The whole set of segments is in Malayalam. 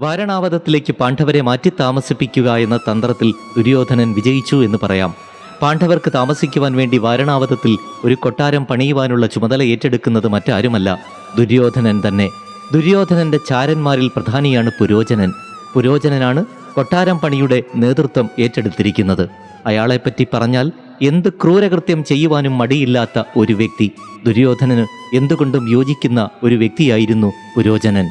വാരണാവതത്തിലേക്ക് പാണ്ഡവരെ മാറ്റി താമസിപ്പിക്കുക എന്ന തന്ത്രത്തിൽ ദുര്യോധനൻ വിജയിച്ചു എന്ന് പറയാം. പാണ്ഡവർക്ക് താമസിക്കുവാൻ വേണ്ടി വാരണാവതത്തിൽ ഒരു കൊട്ടാരം പണിയുവാനുള്ള ചുമതല ഏറ്റെടുക്കുന്നത് മറ്റാരുമല്ല. ദുര്യോധനൻ തന്നെ. ദുര്യോധനന്റെ ചാരന്മാരിൽ പ്രധാനിയാണ് പുരോചനൻ. പുരോചനനാണ് കൊട്ടാരം പണിയുടെ നേതൃത്വം ഏറ്റെടുത്തിരിക്കുന്നത്. അയാളെപ്പറ്റി പറഞ്ഞാൽ എന്ത് ക്രൂരകൃത്യം ചെയ്യുവാനും മടിയില്ലാത്ത ഒരു വ്യക്തി. ദുര്യോധനന് എന്തുകൊണ്ടും യോജിക്കുന്ന ഒരു വ്യക്തിയായിരുന്നു പുരോചനൻ.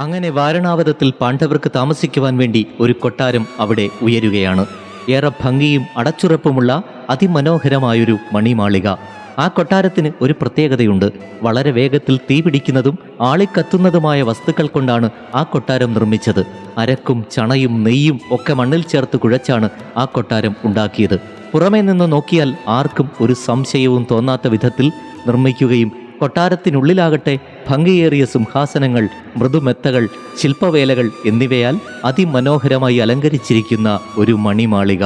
അങ്ങനെ വാരണാവതത്തിൽ പാണ്ഡവർക്ക് താമസിക്കുവാൻ വേണ്ടി ഒരു കൊട്ടാരം അവിടെ ഉയരുകയാണ്. ഏറെ ഭംഗിയും അടച്ചുറപ്പുമുള്ള അതിമനോഹരമായൊരു മണിമാളിക. ആ കൊട്ടാരത്തിന് ഒരു പ്രത്യേകതയുണ്ട്. വളരെ വേഗത്തിൽ തീപിടിക്കുന്നതും ആളിക്കത്തുന്നതുമായ വസ്തുക്കൾ കൊണ്ടാണ് ആ കൊട്ടാരം നിർമ്മിച്ചത്. അരക്കും ചണയും നെയ്യും ഒക്കെ മണ്ണിൽ ചേർത്ത് കുഴച്ചാണ് ആ കൊട്ടാരം ഉണ്ടാക്കിയത്. പുറമേ നിന്ന് നോക്കിയാൽ ആർക്കും ഒരു സംശയവും തോന്നാത്ത വിധത്തിൽ നിർമ്മിക്കുകയും കൊട്ടാരത്തിനുള്ളിലാകട്ടെ ഭംഗിയേറിയ സിംഹാസനങ്ങൾ മൃദുമെത്തകൾ ശില്പവേലകൾ എന്നിവയാൽ അതിമനോഹരമായി അലങ്കരിച്ചിരിക്കുന്ന ഒരു മണിമാളിക.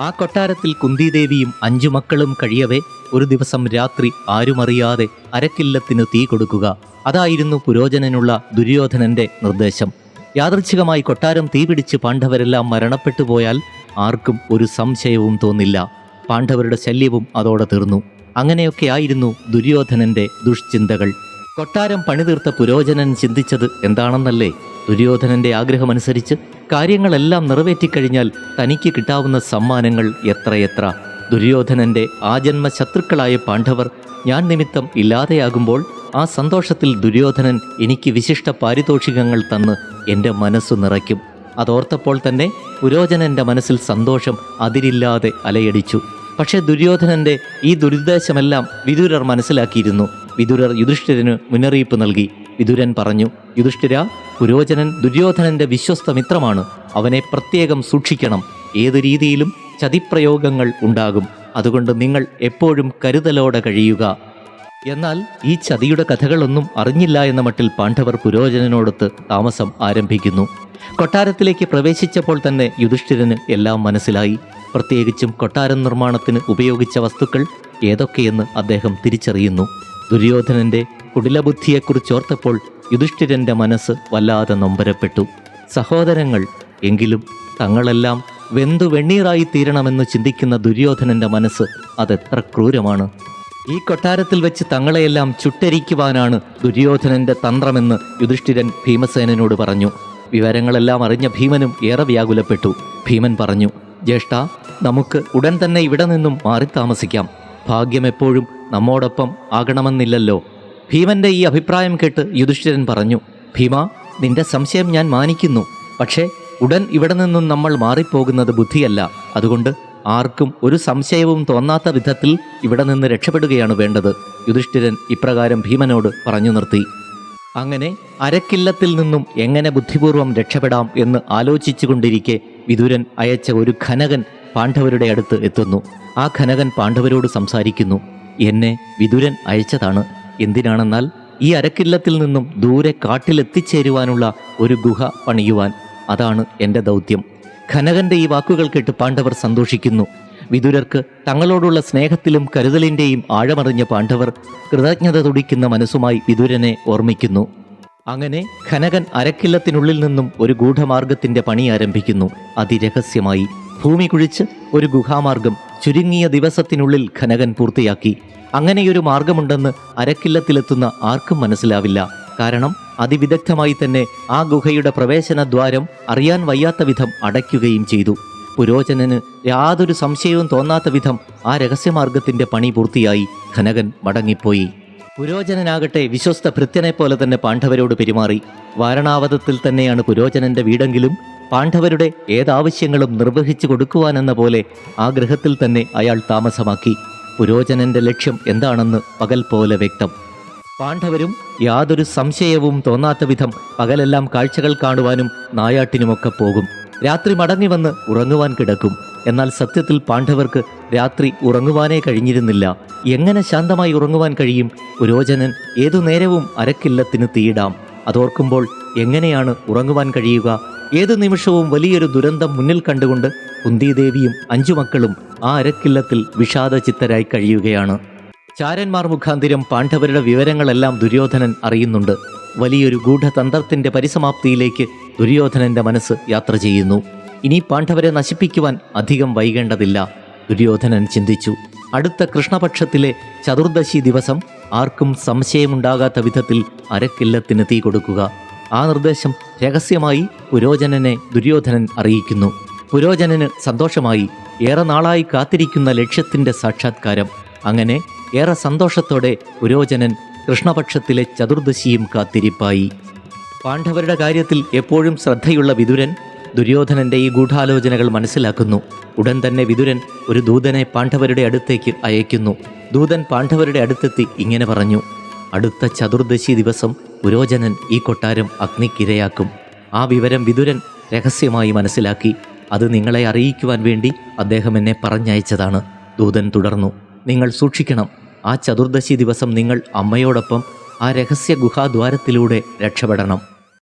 ആ കൊട്ടാരത്തിൽ കുന്തിദേവിയും അഞ്ചു മക്കളും കഴിയവേ ഒരു ദിവസം രാത്രി ആരുമറിയാതെ അരക്കില്ലത്തിന് തീ കൊടുക്കുക. അതായിരുന്നു പുരോചനനുള്ള ദുര്യോധനന്റെ നിർദ്ദേശം. യാദൃച്ഛികമായി കൊട്ടാരം തീപിടിച്ച് പാണ്ഡവരെല്ലാം മരണപ്പെട്ടു പോയാൽ ആർക്കും ഒരു സംശയവും തോന്നില്ല. പാണ്ഡവരുടെ ശല്യവും അതോടെ തീർന്നു. അങ്ങനെയൊക്കെ ആയിരുന്നു ദുര്യോധനന്റെ ദുഷ്ചിന്തകൾ. കൊട്ടാരം പണിതീർത്ത പുരോചനൻ ചിന്തിച്ചത് എന്താണെന്നല്ലേ? ദുര്യോധനന്റെ ആഗ്രഹമനുസരിച്ച് കാര്യങ്ങളെല്ലാം നിറവേറ്റിക്കഴിഞ്ഞാൽ തനിക്ക് കിട്ടാവുന്ന സമ്മാനങ്ങൾ എത്രയെത്ര? ദുര്യോധനന്റെ ആജന്മ ശത്രുക്കളായ പാണ്ഡവർ ഞാൻ നിമിത്തം ഇല്ലാതെയാകുമ്പോൾ ആ സന്തോഷത്തിൽ ദുര്യോധനൻ എനിക്ക് വിശിഷ്ട പാരിതോഷികങ്ങൾ തന്ന് എന്റെ മനസ്സു നിറയ്ക്കും. അതോർത്തപ്പോൾ തന്നെ പുരോചനന്റെ മനസ്സിൽ സന്തോഷം അതിരില്ലാതെ അലയടിച്ചു. പക്ഷേ ദുര്യോധനന്റെ ഈ ദുരുദ്ദേശമെല്ലാം വിദുരർ മനസ്സിലാക്കിയിരുന്നു. വിദുരർ യുധിഷ്ഠിരന് മുന്നറിയിപ്പ് നൽകി. വിദുരൻ പറഞ്ഞു യുധിഷ്ഠിര പുരോചനൻ ദുര്യോധനന്റെ വിശ്വസ്ത മിത്രമാണ് അവനെ പ്രത്യേകം സൂക്ഷിക്കണം. ഏതു രീതിയിലും ചതിപ്രയോഗങ്ങൾ ഉണ്ടാകും. അതുകൊണ്ട് നിങ്ങൾ എപ്പോഴും കരുതലോടെ കഴിയുക. എന്നാൽ ഈ ചതിയുടെ കഥകളൊന്നും അറിഞ്ഞില്ല എന്ന മട്ടിൽ പാണ്ഡവർ പുരോചനനോടൊത്ത് താമസം ആരംഭിക്കുന്നു. കൊട്ടാരത്തിലേക്ക് പ്രവേശിച്ചപ്പോൾ തന്നെ യുധിഷ്ഠിരന് എല്ലാം മനസ്സിലായി. പ്രത്യേകിച്ചും കൊട്ടാരം നിർമ്മാണത്തിന് ഉപയോഗിച്ച വസ്തുക്കൾ ഏതൊക്കെയെന്ന് അദ്ദേഹം തിരിച്ചറിയുന്നു. ദുര്യോധനന്റെ കുടിലബുദ്ധിയെക്കുറിച്ചോർത്തപ്പോൾ യുധിഷ്ഠിരന്റെ മനസ്സ് വല്ലാതെ നൊമ്പരപ്പെട്ടു. സഹോദരങ്ങൾ എങ്കിലും തങ്ങളെല്ലാം വെന്തു വെണ്ണീറായി തീരണമെന്ന് ചിന്തിക്കുന്ന ദുര്യോധനന്റെ മനസ്സ് അതെത്ര ക്രൂരമാണ്. ഈ കൊട്ടാരത്തിൽ വെച്ച് തങ്ങളെയെല്ലാം ചുട്ടരിക്കുവാനാണ് ദുര്യോധനന്റെ തന്ത്രമെന്ന് യുധിഷ്ഠിരൻ ഭീമസേനനോട് പറഞ്ഞു. വിവരങ്ങളെല്ലാം അറിഞ്ഞ ഭീമനും ഏറെ വ്യാകുലപ്പെട്ടു. ഭീമൻ പറഞ്ഞു ജ്യേഷ്ഠ നമുക്ക് ഉടൻ തന്നെ ഇവിടെ നിന്നും മാറി താമസിക്കാം. ഭാഗ്യം എപ്പോഴും നമ്മോടൊപ്പം ആകണമെന്നില്ലല്ലോ. ഭീമന്റെ ഈ അഭിപ്രായം കേട്ട് യുധിഷ്ഠിരൻ പറഞ്ഞു ഭീമ നിന്റെ സംശയം ഞാൻ മാനിക്കുന്നു. പക്ഷേ ഉടൻ ഇവിടെ നിന്നും നമ്മൾ മാറിപ്പോകുന്നത് ബുദ്ധിയല്ല. അതുകൊണ്ട് ആർക്കും ഒരു സംശയവും തോന്നാത്ത വിധത്തിൽ ഇവിടെ നിന്ന് രക്ഷപ്പെടുകയാണ് വേണ്ടത്. യുധിഷ്ഠിരൻ ഇപ്രകാരം ഭീമനോട് പറഞ്ഞു നിർത്തി അങ്ങനെ അരക്കില്ലത്തിൽ നിന്നും എങ്ങനെ ബുദ്ധിപൂർവം രക്ഷപ്പെടാം എന്ന് ആലോചിച്ചു വിതുരൻ അയച്ച ഒരു ഖനകൻ പാണ്ഡവരുടെ അടുത്ത് എത്തുന്നു. ആ ഖനകൻ പാണ്ഡവരോട് സംസാരിക്കുന്നു എന്നെ വിദുരൻ അയച്ചതാണ്. എന്തിനാണെന്നാൽ ഈ അരക്കില്ലത്തിൽ നിന്നും ദൂരെ കാട്ടിലെത്തിച്ചേരുവാനുള്ള ഒരു ഗുഹ പണിയുവാൻ. അതാണ് എന്റെ ദൗത്യം. ഖനകന്റെ ഈ വാക്കുകൾ കേട്ട് പാണ്ഡവർ സന്തോഷിക്കുന്നു. വിദുരർക്ക് തങ്ങളോടുള്ള സ്നേഹത്തിലും കരുതലിന്റെയും ആഴമറിഞ്ഞ പാണ്ഡവർ കൃതജ്ഞത തുടിക്കുന്ന മനസ്സുമായി വിദുരനെ ഓർമ്മിക്കുന്നു. അങ്ങനെ ഖനകൻ അരക്കില്ലത്തിനുള്ളിൽ നിന്നും ഒരു ഗൂഢമാർഗത്തിന്റെ പണി ആരംഭിക്കുന്നു. അതിരഹസ്യമായി ഭൂമി കുഴിച്ച് ഒരു ഗുഹാമാർഗം ചുരുങ്ങിയ ദിവസത്തിനുള്ളിൽ ഖനകൻ പൂർത്തിയാക്കി. അങ്ങനെയൊരു മാർഗമുണ്ടെന്ന് അരക്കില്ലത്തിലെത്തുന്ന ആർക്കും മനസ്സിലാവില്ല. കാരണം അതിവിദഗ്ധമായി തന്നെ ആ ഗുഹയുടെ പ്രവേശന ദ്വാരം അറിയാൻ വയ്യാത്ത വിധം അടയ്ക്കുകയും ചെയ്തു. പുരോചനന് യാതൊരു സംശയവും തോന്നാത്ത വിധം ആ രഹസ്യമാർഗത്തിന്റെ പണി പൂർത്തിയായി. ഖനകൻ മടങ്ങിപ്പോയി. പുരോചനനാകട്ടെ വിശ്വസ്ത ഭൃത്യനെ പോലെ തന്നെ പാണ്ഡവരോട് പെരുമാറി. വാരണാവതത്തിൽ തന്നെയാണ് പുരോചനന്റെ വീടെങ്കിലും പാണ്ഡവരുടെ ഏതാവശ്യങ്ങളും നിർവഹിച്ചു കൊടുക്കുവാനെന്ന പോലെ ആ ഗൃഹത്തിൽ തന്നെ അയാൾ താമസമാക്കി. പുരോചനന്റെ ലക്ഷ്യം എന്താണെന്ന് പകൽ പോലെ വ്യക്തം. പാണ്ഡവരും യാതൊരു സംശയവും തോന്നാത്ത വിധം പകലെല്ലാം കാഴ്ചകൾ കാണുവാനും നായാട്ടിനുമൊക്കെ പോകും. രാത്രി മടങ്ങി വന്ന് ഉറങ്ങുവാൻ കിടക്കും. എന്നാൽ സത്യത്തിൽ പാണ്ഡവർക്ക് രാത്രി ഉറങ്ങുവാനേ കഴിഞ്ഞിരുന്നില്ല. എങ്ങനെ ശാന്തമായി ഉറങ്ങുവാൻ കഴിയും? പുരോചനൻ ഏതു നേരവും അരക്കില്ലത്തിന് തീയിടാം. അതോർക്കുമ്പോൾ എങ്ങനെയാണ് ഉറങ്ങുവാൻ കഴിയുക? ഏതു നിമിഷവും വലിയൊരു ദുരന്തം മുന്നിൽ കണ്ടുകൊണ്ട് കുന്തിദേവിയും അഞ്ചു മക്കളും ആ അരക്കില്ലത്തിൽ വിഷാദ ചിത്തരായി കഴിയുകയാണ്. ചാരന്മാർ മുഖാന്തിരം പാണ്ഡവരുടെ വിവരങ്ങളെല്ലാം ദുര്യോധനൻ അറിയുന്നുണ്ട്. വലിയൊരു ഗൂഢതന്ത്രത്തിന്റെ പരിസമാപ്തിയിലേക്ക് ദുര്യോധനന്റെ മനസ്സ് യാത്ര ചെയ്യുന്നു. ഇനി പാണ്ഡവരെ നശിപ്പിക്കുവാൻ അധികം വൈകേണ്ടതില്ല. ദുര്യോധനൻ ചിന്തിച്ചു. അടുത്ത കൃഷ്ണപക്ഷത്തിലെ ചതുർദശി ദിവസം ആർക്കും സംശയമുണ്ടാകാത്ത വിധത്തിൽ അരക്കില്ലത്തിന് തീ കൊടുക്കുക. ആ നിർദ്ദേശം രഹസ്യമായി പുരോജനനെ ദുര്യോധനൻ അറിയിക്കുന്നു. പുരോചനന് സന്തോഷമായി. ഏറെ നാളായി കാത്തിരിക്കുന്ന ലക്ഷ്യത്തിന്റെ സാക്ഷാത്കാരം. അങ്ങനെ ഏറെ സന്തോഷത്തോടെ പുരോജനൻ കൃഷ്ണപക്ഷത്തിലെ ചതുർദശിയും കാത്തിരിപ്പായി. പാണ്ഡവരുടെ കാര്യത്തിൽ എപ്പോഴും ശ്രദ്ധയുള്ള വിതുരൻ ദുര്യോധനന്റെ ഈ ഗൂഢാലോചനകൾ മനസ്സിലാക്കുന്നു. ഉടൻ തന്നെ വിതുരൻ ഒരു ദൂതനെ പാണ്ഡവരുടെ അടുത്തേക്ക് അയക്കുന്നു. ദൂതൻ പാണ്ഡവരുടെ അടുത്തെത്തി ഇങ്ങനെ പറഞ്ഞു. അടുത്ത ചതുർദശി ദിവസം പുരോചനൻ ഈ കൊട്ടാരം അഗ്നിക്കിരയാക്കും. ആ വിവരം വിതുരൻ രഹസ്യമായി മനസ്സിലാക്കി. അത് നിങ്ങളെ അറിയിക്കുവാൻ വേണ്ടി അദ്ദേഹം എന്നെ പറഞ്ഞയച്ചതാണ്. ദൂതൻ തുടർന്നു. നിങ്ങൾ സൂക്ഷിക്കണം. ആ ചതുർദശി ദിവസം നിങ്ങൾ അമ്മയോടൊപ്പം ആ രഹസ്യ ഗുഹാദ്വാരത്തിലൂടെ രക്ഷപ്പെടണം.